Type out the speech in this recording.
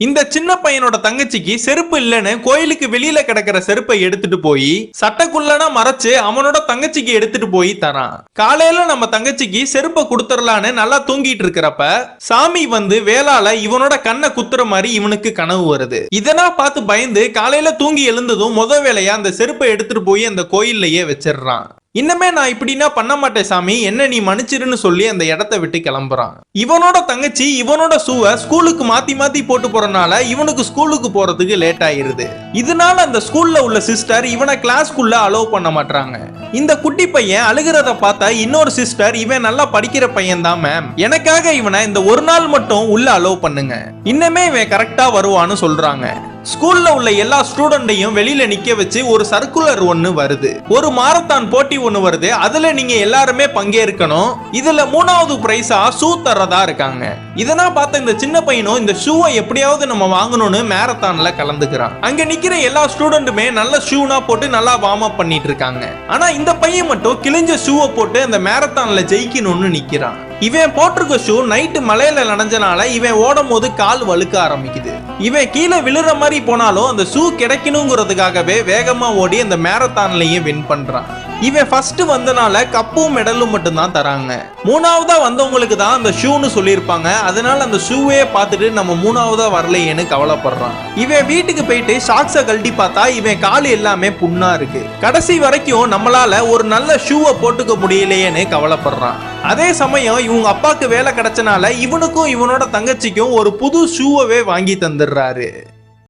இந்த சின்ன பையனோட தங்கச்சிக்கு செருப்பு இல்லைன்னு கோயிலுக்கு வெளியில கிடக்கிற செருப்பை எடுத்துட்டு போய் சட்டக்குள்ளனா மறைச்சு அவனோட தங்கச்சிக்கு எடுத்துட்டு போய் தரான். காலையில நம்ம தங்கச்சிக்கு செருப்பை கொடுத்துடலான்னு நல்லா தூங்கிட்டு இருக்கிறப்ப சாமி வந்து வேளால இவனோட கண்ணை குத்துற மாதிரி இவனுக்கு கனவு வருது. இதெல்லாம் பார்த்து பயந்து காலையில தூங்கி எழுந்ததும் முத வேலையா அந்த செருப்பை எடுத்துட்டு போய் அந்த கோயில்லையே வச்சிடுறான். இன்னமே நான் இப்படின்னா பண்ண மாட்டேன் சாமி. என்ன நீ மன்னிச்சிருன்னு சொல்லி அந்த இடத்த விட்டு கிளம்புறான். இவனோட தங்கச்சி இவனோட ஷூவை ஸ்கூலுக்கு மாத்தி மாத்தி போட்டு போறனால இவனுக்கு ஸ்கூலுக்கு போறதுக்கு லேட் ஆயிருது. இதனால அந்த ஸ்கூல்ல உள்ள சிஸ்டர் இவனை கிளாஸ்க்குள்ள அலோவ் பண்ண மாட்டாங்க இந்த குட்டி பையன் அழுகிறத பார்த்தா இன்னொரு சிஸ்டர் இவன் நல்லா படிக்கிற பையன் தான் மேம் எனக்காக இவனை இந்த ஒரு நாள் மட்டும் உள்ள அலோவ் பண்ணுங்க. இன்னமே இவன் கரெக்டா வருவான்னு சொல்றாங்க. ஸ்கூல்ல உள்ள எல்லா ஸ்டூடெண்ட்டையும் வெளியில நிக்க வச்சு ஒரு சர்க்குலர் ஒண்ணு வருது. ஒரு மாரத்தான் போட்டி ஒண்ணு வருது. அதுல நீங்க எல்லாருமே பங்கேற்கணும். இதுல மூணாவது பிரைஸா ஷூ தர்றதா இருக்காங்க. இதெல்லாம் பார்த்த இந்த சின்ன பையனும் இந்த ஷூவை எப்படியாவது நம்ம வாங்கணும்னு மேரத்தான்ல கலந்துக்கிறான். அங்க நிக்கிற எல்லா ஸ்டூடெண்ட்டுமே நல்ல ஷூனா போட்டு நல்லா வார்ம் அப் பண்ணிட்டு இருக்காங்க. ஆனா இந்த பையன் மட்டும் கிழிஞ்ச ஷூவை போட்டு அந்த மேரத்தான்ல ஜெயிக்கணும்னு நிக்கிறான். இவன் போட்டிருக்க ஷூ நைட்டு மலையில நனைஞ்சனால இவன் ஓடும் போது கால் வழுக்க ஆரம்பிக்குது. இவன் கீழே விழுற மாதிரி போனாலும் அந்த ஷூ கிடைக்கணுங்கிறதுக்காகவே வேகமா ஓடி அந்த மேரத்தான்லயே வின் பண்றான். இவன் ஃபர்ஸ்ட் வந்தனால கப்பும் மெடலும் மட்டும்தான் தராங்க. மூணாவதா வந்தவங்களுக்கு தான் அந்த ஷூன்னு சொல்லியிருப்பாங்க. அதனால அந்த ஷூவே பார்த்துட்டு நம்ம மூணாவதா வரலையேன்னு கவலைப்படுறான். இவன் வீட்டுக்கு போயிட்டு ஷாக்ஸை கழட்டி பார்த்தா இவன் கால் எல்லாமே புண்ணா இருக்கு. கடைசி வரைக்கும் நம்மளால ஒரு நல்ல ஷூவை போட்டுக்க முடியலையேன்னு கவலைப்படுறான். அதே சமயம் இவங்க அப்பாவுக்கு வேலை கிடைச்சனால இவனுக்கும் இவனோட தங்கச்சிக்கும் ஒரு புது ஷூவவே வாங்கி தந்துடுறாரு.